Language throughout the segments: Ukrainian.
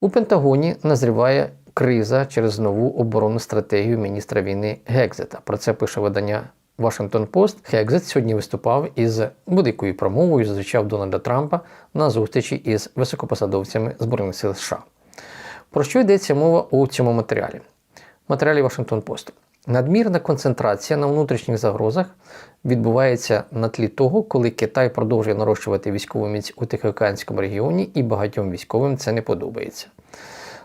У Пентагоні назріває криза через нову оборонну стратегію міністра війни Гекзета. Про це пише видання Washington Post. Гекзет сьогодні виступав із великою промовою, зустрічав Дональда Трампа на зустрічі із високопосадовцями Збройних сил США. Про що йдеться мова у цьому матеріалі? Матеріалі Washington Post. Надмірна концентрація на внутрішніх загрозах відбувається на тлі того, коли Китай продовжує нарощувати військову міць у Тихоокеанському регіоні, і багатьом військовим це не подобається.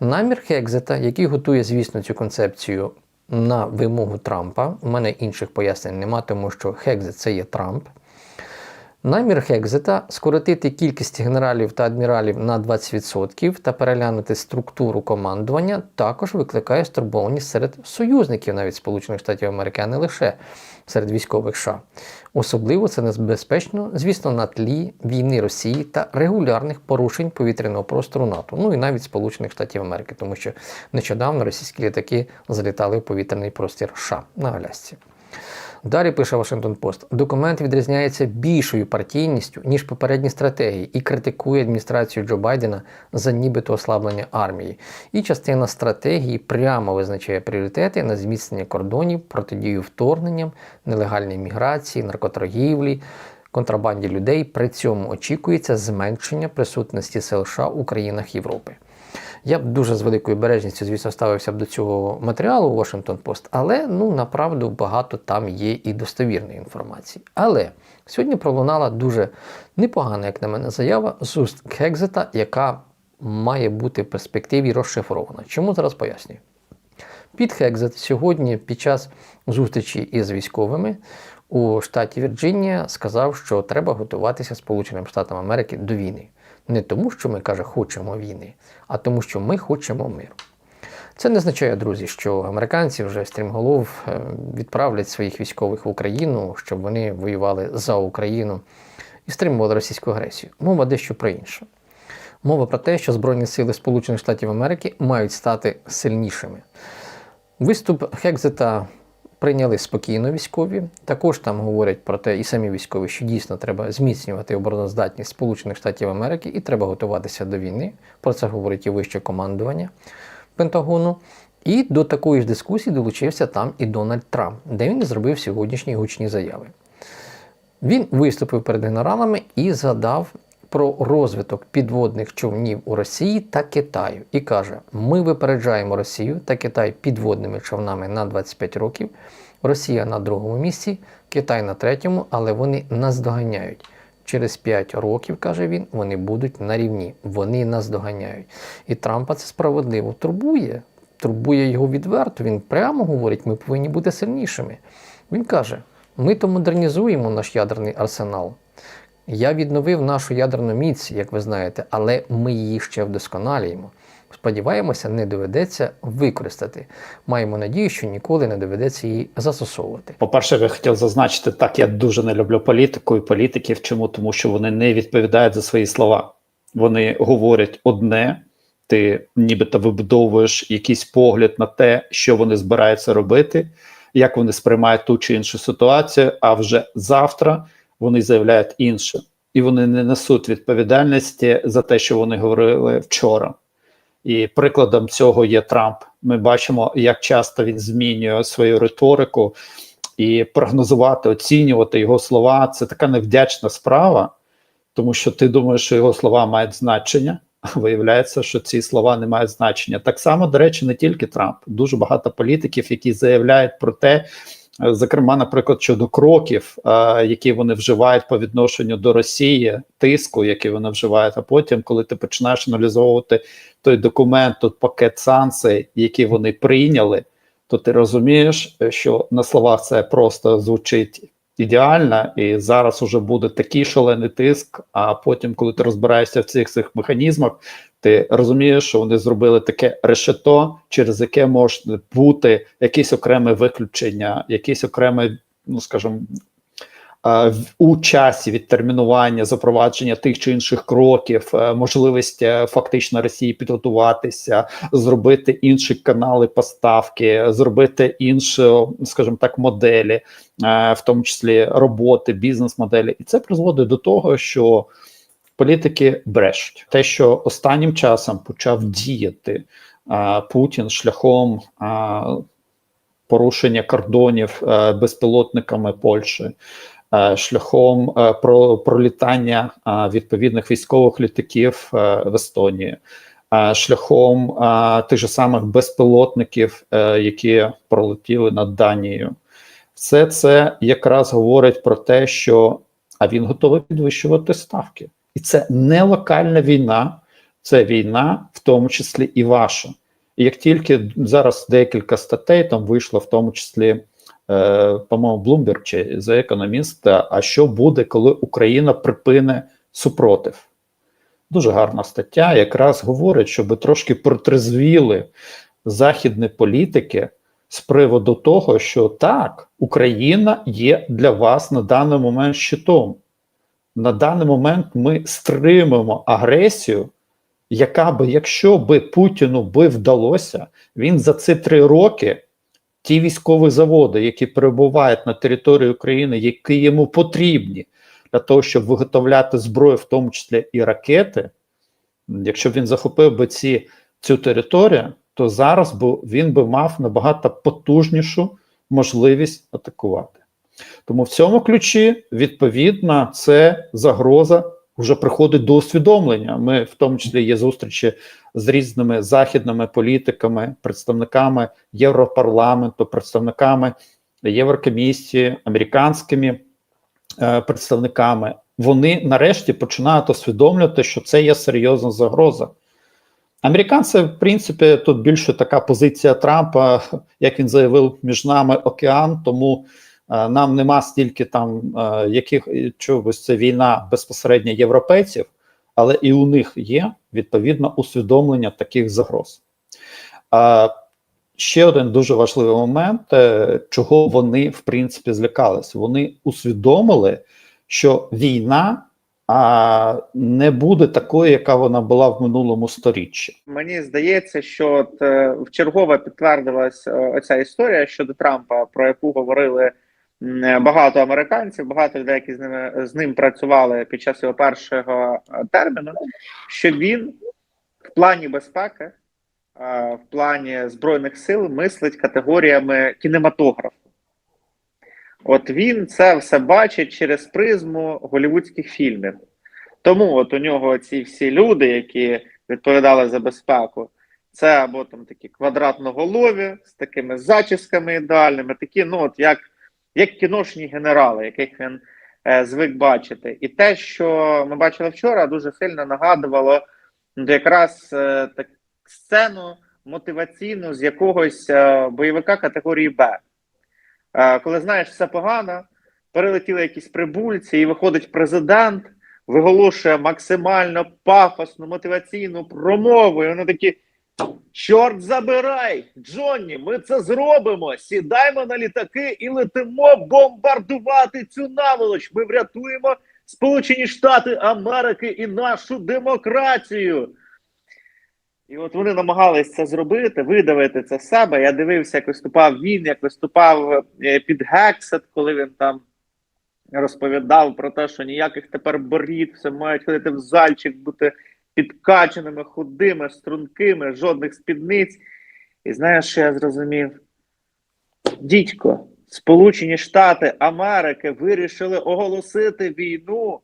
Намір Хекзета, який готує, звісно, цю концепцію на вимогу Трампа, у мене інших пояснень нема, тому що Хекзет це є Трамп. Намір Хекзета скоротити кількість генералів та адміралів на 20% та переглянути структуру командування також викликає стурбованість серед союзників навіть Сполучених Штатів Америки, а не лише серед військових США. Особливо це небезпечно, звісно, на тлі війни Росії та регулярних порушень повітряного простору НАТО, ну і навіть Сполучених Штатів Америки, тому що нещодавно російські літаки залітали в повітряний простір США на Алясці. Далі пише Washington Post, документ відрізняється більшою партійністю, ніж попередні стратегії, і критикує адміністрацію Джо Байдена за нібито ослаблення армії. І частина стратегії прямо визначає пріоритети на зміцнення кордонів, протидію вторгненням, нелегальній міграції, наркоторгівлі, контрабанді людей. При цьому очікується зменшення присутності США у країнах Європи. Я б дуже з великою бережністю, звісно, ставився б до цього матеріалу Washington Post, але ну направду багато там є і достовірної інформації. Але сьогодні пролунала дуже непогана, як на мене, заява з уст Хекзета, яка має бути в перспективі розшифрована. Чому зараз пояснюю? Під Хекзет сьогодні під час зустрічі із військовими у штаті Вірджинія сказав, що треба готуватися Сполученим Штатам Америки до війни. Не тому, що ми каже, хочемо війни, а тому, що ми хочемо миру. Це не означає, друзі, що американці вже стрімголов е, відправлять своїх військових в Україну, щоб вони воювали за Україну і стримували російську агресію. Мова дещо про інше. Мова про те, що Збройні сили Сполучених Штатів Америки мають стати сильнішими. Виступ Хекзета прийняли спокійно військові. Також там говорять про те, і самі військові, що дійсно треба зміцнювати обороноздатність Сполучених Штатів Америки і треба готуватися до війни. Про це говорить і вище командування Пентагону. І до такої ж дискусії долучився там і Дональд Трамп, де він зробив сьогоднішні гучні заяви. Він виступив перед генералами і згадав про розвиток підводних човнів у Росії та Китаю і каже: ми випереджаємо Росію та Китай підводними човнами на 25 років. Росія на другому місці, Китай на третьому, але вони нас доганяють. Через 5 років, каже він, вони будуть на рівні. Вони нас доганяють. І Трампа це справедливо турбує. Турбує його відверто. Він прямо говорить, ми повинні бути сильнішими. Він каже: ми то модернізуємо наш ядерний арсенал. Я відновив нашу ядерну міць, як ви знаєте, але ми її ще вдосконалюємо. Сподіваємося, не доведеться використати. Маємо надію, що ніколи не доведеться її застосовувати. По-перше, я хотів зазначити, так я дуже не люблю політику і політиків. Чому? Тому що вони не відповідають за свої слова. Вони говорять одне, ти нібито вибудовуєш якийсь погляд на те, що вони збираються робити, як вони сприймають ту чи іншу ситуацію. А вже завтра вони заявляють інше, і вони не несуть відповідальності за те, що вони говорили вчора. І прикладом цього є Трамп. Ми бачимо, як часто він змінює свою риторику і прогнозувати, оцінювати його слова. Це така невдячна справа, тому що ти думаєш, що його слова мають значення. Виявляється, що ці слова не мають значення. Так само, до речі, не тільки Трамп, дуже багато політиків, які заявляють про те, Зокрема, наприклад, щодо кроків, які вони вживають по відношенню до Росії, тиску, який вони вживають. А потім, коли ти починаєш аналізовувати той документ, той пакет санкцій, які вони прийняли, то ти розумієш, що на словах це просто звучить ідеально, і зараз уже буде такий шалений тиск. А потім, коли ти розбираєшся в цих цих механізмах, ти розумієш, що вони зробили таке решето, через яке може бути якесь окреме виключення, якесь окреме, ну скажімо, у часі відтермінування запровадження тих чи інших кроків, е, можливість е, фактично Росії підготуватися, зробити інші канали поставки, зробити інші, скажімо так, моделі, е, в тому числі роботи, бізнес-моделі, і це призводить до того, що політики брешуть. Те, що останнім часом почав діяти Путін шляхом порушення кордонів безпілотниками Польщі, шляхом пролітання відповідних військових літаків в Естонії, шляхом тих же самих безпілотників, які пролетіли над Данією. Все це якраз говорить про те, що а він готовий підвищувати ставки. І це не локальна війна, це війна, в тому числі і ваша. І як тільки зараз декілька статей там вийшло, в тому числі, е, по-моєму, Bloomberg чи The Economist, а що буде, коли Україна припине супротив? Дуже гарна стаття, якраз говорить, щоб трошки протрезвіли західні політики з приводу того, що так, Україна є для вас на даний момент щитом. На даний момент ми стримуємо агресію, яка би, якщо би Путіну би вдалося, він за ці три роки ті військові заводи, які перебувають на території України, які йому потрібні для того, щоб виготовляти зброю, в тому числі і ракети, якщо він захопив би ці, цю територію, то зараз би він би мав набагато потужнішу можливість атакувати. Тому в цьому ключі, відповідно, це загроза вже приходить до усвідомлення. Ми, в тому числі, є зустрічі з різними західними політиками, представниками Європарламенту, представниками Єврокомісії, американськими е, представниками. Вони нарешті починають усвідомлювати, що це є серйозна загроза. Американці, в принципі, тут більше така позиція Трампа, як він заявив, між нами океан, тому нам нема стільки там е, яких чогось це війна безпосередньо європейців, але і у них є відповідно усвідомлення таких загроз. Е, ще один дуже важливий момент, е, чого вони в принципі злякались. Вони усвідомили, що війна а не буде такою, яка вона була в минулому сторіччі. Мені здається, що от, е, вчергове підтвердилась е, оця історія щодо Трампа, про яку говорили е, багато американців, багато людей, які з ними з ним працювали під час його першого е, терміну. Що він в плані безпеки, е, в плані збройних сил мислить категоріями кінематографу. От він це все бачить через призму голівудських фільмів. Тому от у нього ці всі люди, які відповідали за безпеку, це або там такі квадратноголові з такими зачісками ідеальними, такі, ну от як як кіношні генерали, яких він е, звик бачити. І те, що ми бачили вчора, дуже сильно нагадувало якраз е, так, сцену мотиваційну з якогось е, бойовика категорії Б. Е, коли знаєш, все погано, перелетіли якісь прибульці, і виходить президент, виголошує максимально пафосну мотиваційну промову. І вони такі: чорт забирай, Джонні, ми це зробимо. Сідаємо на літаки і летимо бомбардувати цю наволоч. Ми врятуємо Сполучені Штати Америки і нашу демократію. І от вони намагались це зробити, видавити це себе. Я дивився, як виступав він, як виступав е, під Гексет, коли він там розповідав про те, що ніяких тепер борід, все мають ходити в зальчик, бути підкаченими, худими, стрункими, жодних спідниць. І знаєш, що я зрозумів? Дідько, Сполучені Штати Америки вирішили оголосити війну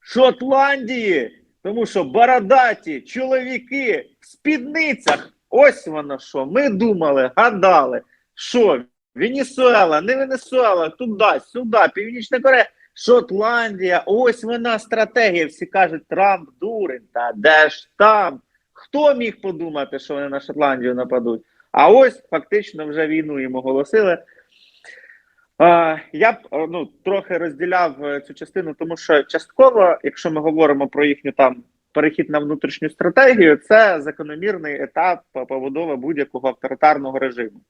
Шотландії. Тому що бородаті чоловіки в спідницях, ось воно що. Ми думали, гадали, що Венесуела, не Венесуела, туди, сюди, Північна Корея, Шотландія, ось вона стратегія. Всі кажуть, Трамп дурень. Та де ж там? Хто міг подумати, що вони на Шотландію нападуть? А ось фактично вже війну їм оголосили. Я б ну трохи розділяв е, цю частину, тому що частково, якщо ми говоримо про їхню там перехід на внутрішню стратегію, це закономірний етап побудови будь-якого авторитарного режиму.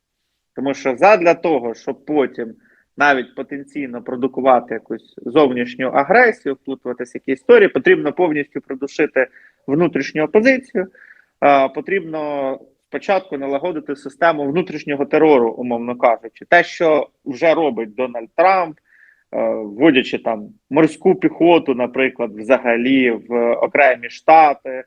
Тому що задля того, щоб потім навіть потенційно продукувати якусь зовнішню агресію, вплутуватися в які історії, потрібно повністю придушити внутрішню опозицію. Е, Потрібно спочатку налагодити систему внутрішнього терору, умовно кажучи, те, що вже робить Дональд Трамп, вводячи там морську піхоту, наприклад, взагалі в окремі штати,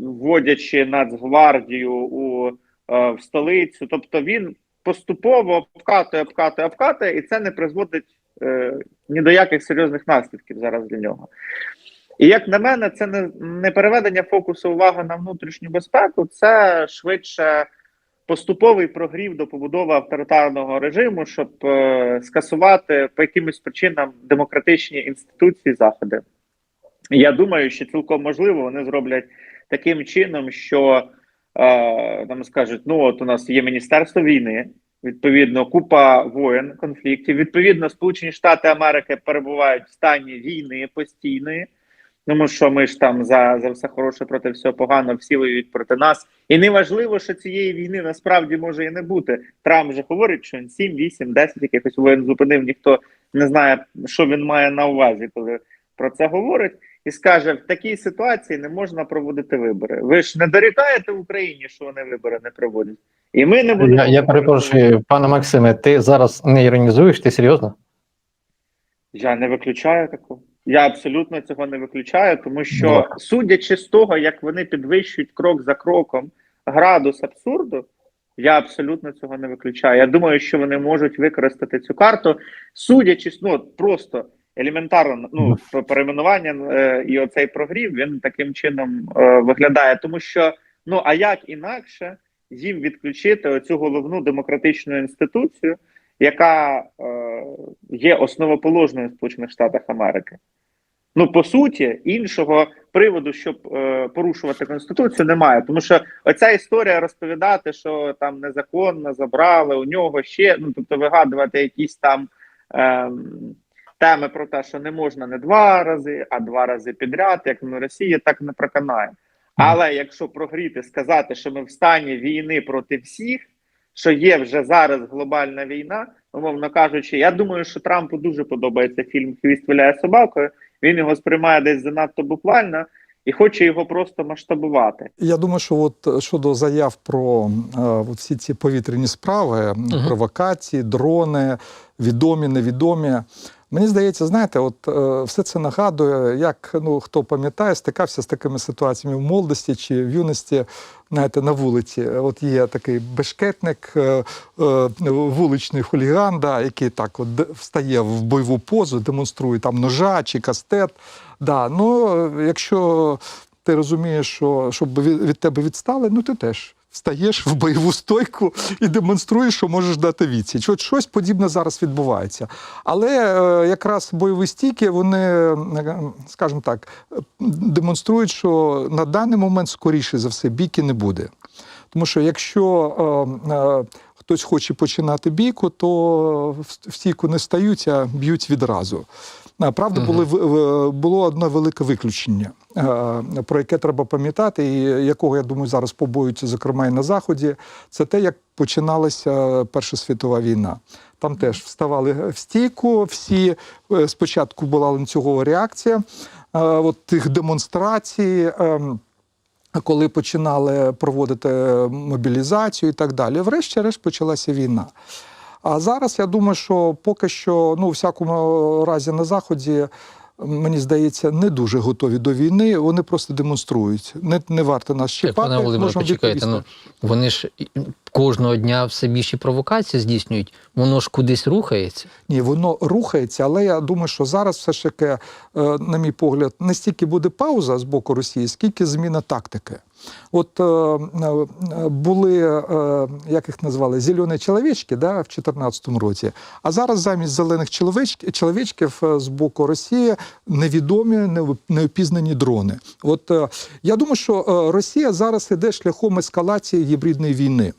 вводячи Нацгвардію у в столицю. Тобто він поступово обкатує, обкатує, обкатує, і це не призводить е, ні до яких серйозних наслідків зараз для нього. І як на мене, це не, не переведення фокусу уваги на внутрішню безпеку, це швидше поступовий прогрів до побудови авторитарного режиму, щоб е, скасувати по якимось причинам демократичні інституції заходи. Я думаю, що цілком можливо вони зроблять таким чином, що е, там скажуть: ну от у нас є Міністерство війни, відповідно, купа воєн, конфліктів. Відповідно, Сполучені Штати Америки перебувають в стані війни постійної. Тому що ми ж там за, за все хороше проти всього погано, всі воюють проти нас. І неважливо, що цієї війни насправді може і не бути. Трамп вже говорить, що він 7, 8, 10 якихось воєн зупинив. Ніхто не знає, що він має на увазі, коли про це говорить, і скаже: в такій ситуації не можна проводити вибори. Ви ж не дорікаєте в Україні, що вони вибори не проводять, і ми не будемо. Я, я перепрошую, пане Максиме, ти зараз не іронізуєш, ти серйозно? Я не виключаю такого. Я абсолютно цього не виключаю, тому що, Добре. судячи з того, як вони підвищують крок за кроком градус абсурду, я абсолютно цього не виключаю. Я думаю, що вони можуть використати цю карту, судячи ну, просто елементарно, ну перейменування е, і оцей прогрів він таким чином е, виглядає, тому що ну а як інакше їм відключити оцю головну демократичну інституцію, яка е, є основоположною в Сполучених Штатах Америки. Ну, по суті, іншого приводу, щоб е, порушувати конституцію, немає. Тому що оця історія розповідати, що там незаконно забрали у нього ще, ну тобто вигадувати якісь там е, теми про те, що не можна не два рази, а два рази підряд, як на Росії, так не проканає. Але якщо прогріти, сказати, що ми в стані війни проти всіх, що є вже зараз глобальна війна, умовно кажучи, я думаю, що Трампу дуже подобається фільм Хвіст виляє собакою. Він його сприймає десь занадто буквально і хоче його просто масштабувати. Я думаю, що от щодо заяв про е, от всі ці повітряні справи, Мгм. провокації, дрони, відомі, невідомі. Мені здається, знаєте, от е, все це нагадує, як ну хто пам'ятає, стикався з такими ситуаціями в молодості чи в юності, знаєте, на вулиці. От є такий бешкетник, е, е, вуличний хуліган, да, який так от встає в бойову позу, демонструє там ножа чи кастет. Да, ну, якщо ти розумієш, що щоб від, від тебе відстали, ну ти теж встаєш в бойову стойку і демонструєш, що можеш дати відсіч. От щось подібне зараз відбувається. Але е, якраз бойові стійки, вони, е, скажімо так, демонструють, що на даний момент, скоріше за все, бійки не буде. Тому що якщо е, е, хтось хоче починати бійку, то в стійку не стають, а б'ють відразу. Правда, були, було одне велике виключення, про яке треба пам'ятати, і якого, я думаю, зараз побоюються, зокрема, і на Заході. Це те, як починалася Перша світова війна. Там теж вставали в стійку, всі е, спочатку була ланцюгова реакція е, от тих демонстрацій. ем, коли починали проводити мобілізацію і так далі. Врешті-решт почалася війна. А зараз я думаю, що поки що, ну, у всякому разі, на Заході, мені здається, не дуже готові до війни. Вони просто демонструють. Не, не варто нас чіпати. пане Володимире, почекайте. Ну вони ж кожного дня все більші провокації здійснюють, воно ж кудись рухається. Ні, воно рухається, але я думаю, що зараз все ж таки, е, на мій погляд, не стільки буде пауза з боку Росії, скільки зміна тактики. От е, е, були, е, як їх назвали, зелені чоловічки да, в 2014 році. А зараз замість зелених чоловіч- чоловічків з боку Росії невідомі, неоп- неопізнані дрони. От я думаю, що Росія зараз іде шляхом ескалації гібридної війни.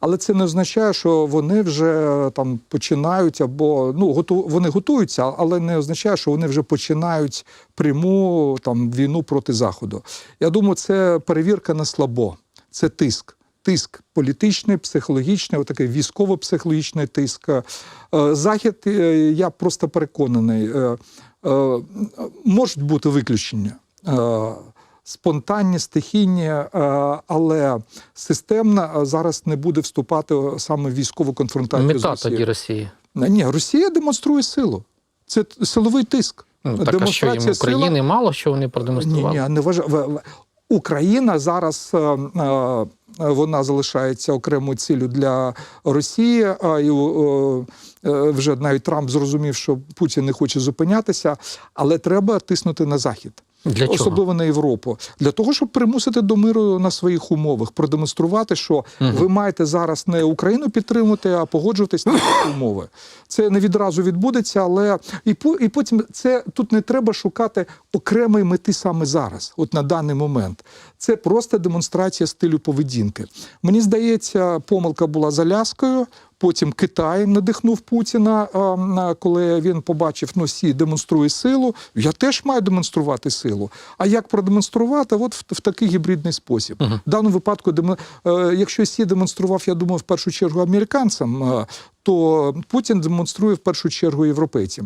Але це не означає, що вони вже е, там починають або ну готу, вони готуються, але не означає, що вони вже починають пряму там війну проти заходу. Я думаю, це перевірка на слабо, це тиск. Тиск політичний, психологічний, отакий військово-психологічний тиск. Е, Захід, е, я просто переконаний, можуть бути виключення. Е, Спонтанні, стихійні, е, але системна е, зараз не буде вступати саме в військову конфронтацію з Мета Росією. тоді Росії. Ні, Росія демонструє силу. Це силовий тиск. Ну, так а що їм України мало що вони продемонстрували? ні, не вважа... в- в- Україна зараз е, е, вона залишається окремою ціллю для Росії. А і е, е, вже навіть Трамп зрозумів, що Путін не хоче зупинятися, але треба тиснути на захід. Для чого? Особливо на Європу, для того, щоб примусити до миру на своїх умовах, продемонструвати, що ви маєте зараз не Україну підтримувати, а погоджуватись на умови. Це не відразу відбудеться, але і по- і потім це тут не треба шукати окремої мети саме зараз, от на даний момент. Це просто демонстрація стилю поведінки. Мені здається, помилка була з Аляскою. Потім Китай надихнув Путіна, коли він побачив, ну сі демонструє силу. Я теж маю демонструвати силу. А як продемонструвати? От в, в такий гібридний спосіб. В даному випадку, е, якщо Сі демонстрував, я думаю, в першу чергу американцям, е, то Путін демонструє в першу чергу європейцям.